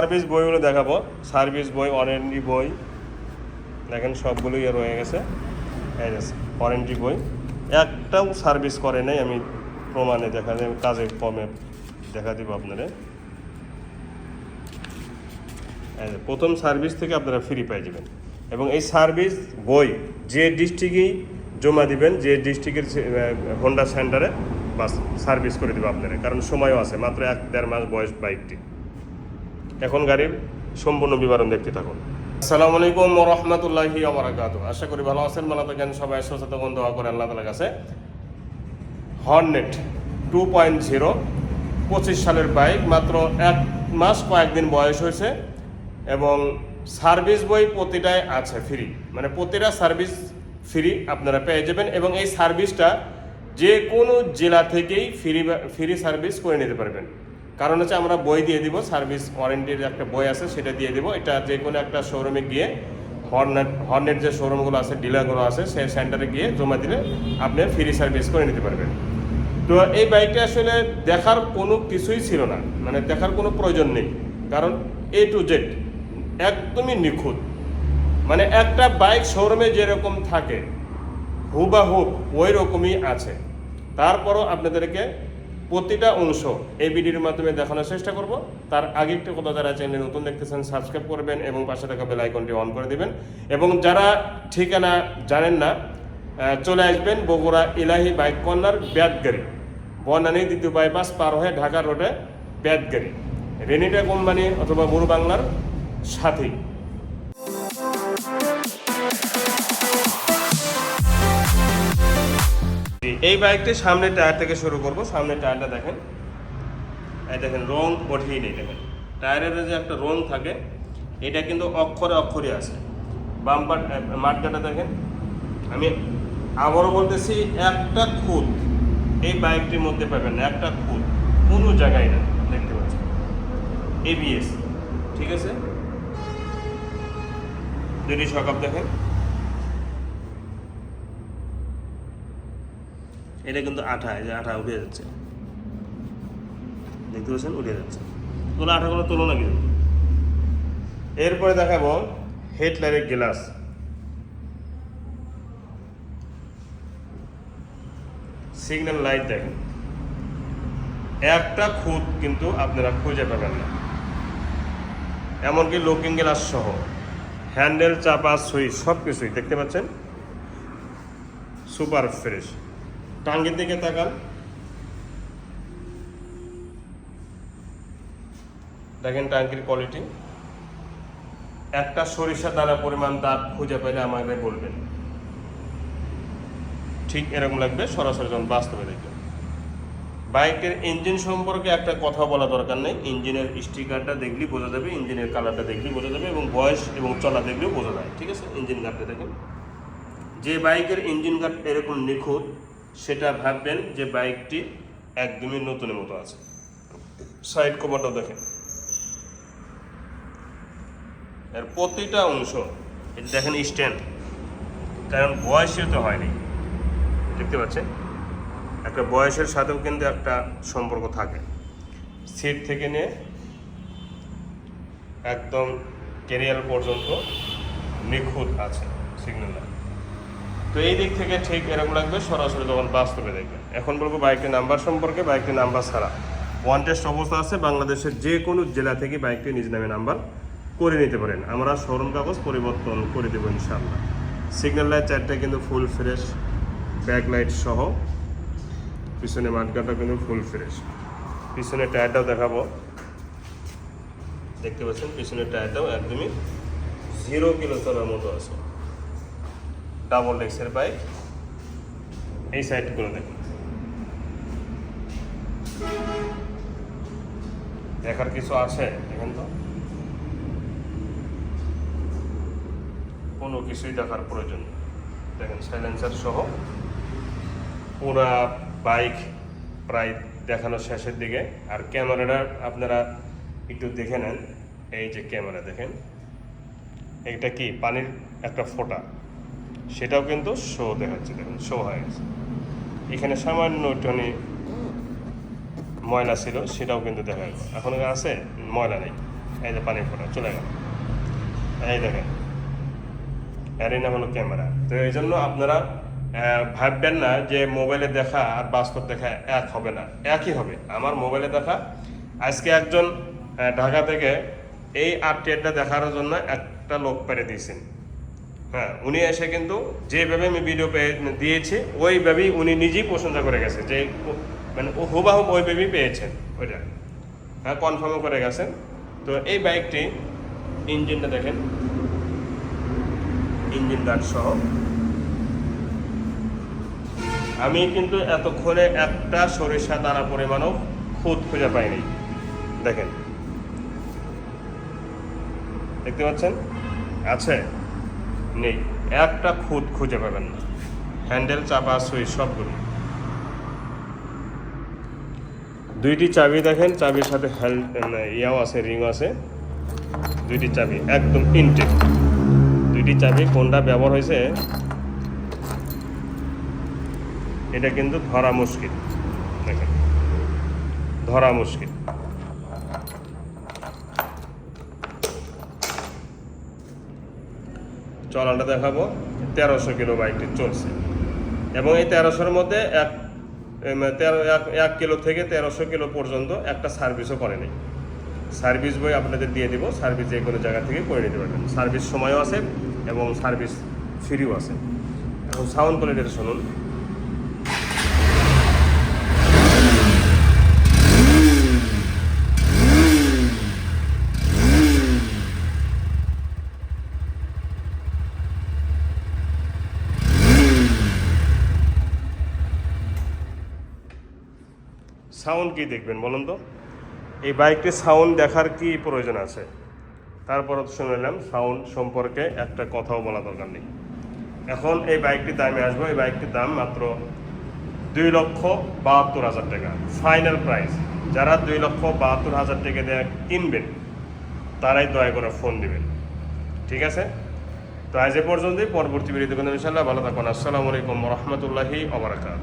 Service বইগুলো দেখাবো। Service বই, ওয়ারেন্টি বই, দেখেন সবগুলোই রয়ে গেছে। ওয়ারেন্টি বই। একটাও সার্ভিস করে নাই, আমি প্রমাণে দেখা দেব, কাজে কমে দেখা দিব আপনারা। প্রথম সার্ভিস থেকে আপনারা ফ্রি পেয়ে যাবেন। এবং এই সার্ভিস বই যে ডিস্ট্রিক্টেই জমা দিবেন, যে ডিস্ট্রিক্টের হোন্ডা সেন্টারে বাস সার্ভিস করে দেবে আপনারা, কারণ সময়ও আছে, মাত্র এক দেড় মাস বয়স বাইকটি এখন গাড়ির সম্পূর্ণ বিবরণ দেখতে থাকুন। আসসালামু আলাইকুম রহমতুল্লাহি আশা করি ভালো আছেন, ভালো থাকেন, সবাই সুস্থ থাকুন, দোয়া করে আল্লাহ তালার কাছে। হর্নেট টু পয়েন্ট জিরো, পঁচিশ সালের বাইক, মাত্র এক মাস কয়েকদিন বয়স হয়েছে এবং সার্ভিস বই প্রতিটাই আছে ফ্রি। মানে প্রতিটা সার্ভিস ফ্রি আপনারা পেয়ে যাবেন এবং এই সার্ভিসটা যে কোনো জেলা থেকেই ফ্রি ফ্রি সার্ভিস করে নিতে পারবেন। কারণ হচ্ছে আমরা বই দিয়ে দিব, সার্ভিস ওয়ারেন্টির একটা বই আছে, সেটা দিয়ে দিব। এটা যে কোনো একটা শোরুমে গিয়ে হর্নেট হর্নেট যে শোরুমগুলো আছে, ডিলারগুলো আছে সেই সেন্টারে গিয়ে জমা দিলে আপনি ফ্রি সার্ভিস করে নিতে পারবেন। তো এই বাইকটা আসলে দেখার কোনো কিছুই ছিল না মানে দেখার কোনো প্রয়োজন নেই। কারণ এ টু জেড একদমই নিখুঁত। মানে একটা বাইক শোরুমে যেরকম থাকে হুবাহুব ওই রকমই আছে। তারপরও আপনাদেরকে প্রতিটা অংশ এই ভিডিওর মাধ্যমে দেখানোর চেষ্টা করব। তার আগে একটু কথা, যারা চ্যানেলে নতুন দেখতেছেন সাবস্ক্রাইব করবেন এবং পাশে থাকা বেল আইকনটি অন করে দিবেন। এবং যারা ঠিকানা জানেন না চলে আসবেন বগুড়া ইলাহি বাইক কর্নার ব্যাদগাড়ি বনানী দ্বিতীয় বাইপাস পার হয়ে ঢাকা রোডে ব্যাদগাড়ি রেনিটা কোম্পানি অথবা মুরু বাংলার সাথেই। এই বাইকটি সামনের টায়ার থেকে শুরু করব। সামনের টায়ারটা দেখেন। এই দেখেন, রং ওঠেই নেই দেখেন। টায়ারের যে একটা রং থাকে, এটা কিন্তু অক্ষরে অক্ষরে আছে। বাম্পার মাঠগাটা দেখেন। আমি আবারও বলতেছি, একটা খুঁত এই বাইকটির মধ্যে পাবেন না। একটা খুঁত কোনো জায়গায় না, দেখতে পাচ্ছেন। এবিএস ঠিক আছে? দুটি সকাপ দেখেন। এটা কিন্তু আঠা, এই যে আঠা উঠে যাচ্ছে। দেখতে পাচ্ছেন? উঠে যাচ্ছে। কোনো আঠাগুলো তোলো না কিন্তু এরপরে দেখাবো হেডলাইটের গ্লাস। সিগন্যাল লাইট দেখেন। একটা খুঁত কিন্তু আপনারা খুঁজে পাবেন না। এমনকি লুকিং গ্লাস সহ, হ্যান্ডেল, চাপা সুইচ সব কিছুই দেখতে পাচ্ছেন? Super fresh. টাঙ্গির দিকে তাকান। দেখেন টাঙ্কির কোয়ালিটি একটা সরিষা দানা পরিমাণ দাঁত খুঁজে পেলে আমাকে বলবেন। ঠিক এরকম লাগবে, সরাসরি যখন বাস্তবে দেখবেন। বাইকের ইঞ্জিন সম্পর্কে একটা কথা বলা দরকার নেই। ইঞ্জিনের স্টিকারটা দেখলেই বোঝা যাবে ইঞ্জিনের কালারটা দেখলেই বোঝা যাবে এবং বয়স এবং চলা দেখলেও বোঝা যায়। ঠিক আছে? ইঞ্জিন গার্ডটা দেখেন। যে বাইকের ইঞ্জিন গার্ড এরকম নিখুঁত সেটা ভাববেন যে বাইকটি একদমই নতুনের মতো আছে। সাইড কভারটা দেখেন। এর প্রতিটা অংশ যে দেখেন স্ট্যান্ড, কারণ বয়সে তো হয়নি। দেখতে পাচ্ছেন? একটা বয়সের সাথেও কিন্তু একটা সম্পর্ক থাকে। সিট থেকে নিয়ে একদম কেরিয়ার পর্যন্ত নিখুঁত আছে সিগন্যাল। তো এই দিক থেকে ঠিক এরকম লাগবে, সরাসরি যখন বাস্তবে দেখবেন। এখন বলব বাইকটির নাম্বার সম্পর্কে, বাইকটির নাম্বার ছাড়া। ওয়ান টেস্ট অবস্থা আছে, বাংলাদেশের যে কোনো জেলা থেকে বাইকটি নিজ নামে নাম্বার করে নিতে পারেন। আমরা শোরুম কাগজ পরিবর্তন করে দেবো ইনশাল্লাহ সিগন্যাল লাইট চারটা কিন্তু ফুল ফ্রেশ ব্যাক লাইট সহ। পিছনে মাঠগাটা কিন্তু ফুল ফ্রেশ পিছনে টায়ারটাও দেখাবো। দেখতে পাচ্ছেন পিছনের টায়ারটাও একদমই জিরো কিলো চলার মতো আছে। ডাবল ডেক্সের বাইক এই সাইডগুলো দেখুন। দেখার কিছু আছে? দেখেন তো। কোনো কিছুই দেখার প্রয়োজন দেখেন সাইলেন্সার সহ পুরা বাইক প্রায় দেখানো শেষের দিকে। আর ক্যামেরাটা আপনারা একটু দেখে নেন। এই যে ক্যামেরা, দেখেন। এটা কি? পানির একটা ফোঁটা। সেটাও কিন্তু শো দেখাচ্ছে, দেখুন শো হয়ে গেছে। এখানে সামান্য একটুখানি ময়লা ছিল, সেটাও কিন্তু দেখা গেল এখন আছে, ময়লা নেই। এই যে পানি ফোটা, চলে গেল। এই দেখেন এরই নাম হলো ক্যামেরা। তো এই জন্য আপনারা ভাববেন না যে মোবাইলে দেখা আর বাস্তব দেখা এক হবে না। একই হবে। আমার মোবাইলে দেখা, আজকে একজন ঢাকা থেকে এই আপডেটটা দেখার জন্য একটা লোক পেরে দিয়েছেন। হ্যাঁ উনি এসে কিন্তু যেভাবে আমি ভিডিও পেয়ে দিয়েছি ওইভাবেই উনি নিজেই প্রশংসা করে গেছে, যে মানে ও হুবাহুব ওইভাবেই পেয়েছেন ওইটা। হ্যাঁ কনফার্মও করে গেছেন তো এই বাইকটি ইঞ্জিনটা দেখেন। ইঞ্জিন গার্ড সহ। আমি কিন্তু এতক্ষণে একটা সরিষা দানা পরিমাণও খুদ খুঁজে পাইনি। দেখেন। দেখতে পাচ্ছেন? আছে। নেই। একটা খুদ খুঁজে পাবেন না। হ্যান্ডেল, চাপা সুইচ সবগুলো। দুইটি চাবি দেখেন, চাবির সাথে হেল ইয়াও আছে রিং আছে। দুইটি চাবি, একদম ইনটেক। দুইটি চাবি, কোনটা ব্যবহার হয়েছে? এটা কিন্তু ধরা মুশকিল। দেখেন। ধরা মুশকিল। চলাটা দেখাবো। তেরোশো কিলো বাইকটি চলছে। এবং এই তেরোশোর মধ্যে এক তেরো, এক- কিলো থেকে তেরোশো কিলো পর্যন্ত একটা সার্ভিসও করেনি সার্ভিস বই আপনাদের দিয়ে দিব। সার্ভিস যে কোনো জায়গা থেকে করে নিতে পারবেন। সার্ভিস সময়ও আছে এবং সার্ভিস ফ্রিও আছে। এখন সাউন্ড কোয়ালিটিটা শুনুন। সাউন্ড কি দেখবেন বলুন তো? এই বাইকটির সাউন্ড দেখার কি প্রয়োজন আছে? তারপর শুনলাম সাউন্ড সম্পর্কে একটা কথাও বলা দরকার নেই। এখন এই বাইকটির দামে আসব। এই বাইকটির দাম মাত্র দুই লক্ষ বাহাত্তর হাজার টাকা। ফাইনাল প্রাইস যারা দুই লক্ষ বাহাত্তর হাজার টাকা দিয়ে কিনবেন, তারাই দয়া করে ফোন দিবেন। ঠিক আছে? তো আজ এ পর্যন্তই। পরবর্তী ভিডিওতে কোনো ইনশাল্লাহ ভালো থাকুন। আসসালামু আলাইকুম রহমতুল্লাহি ওবরাকাত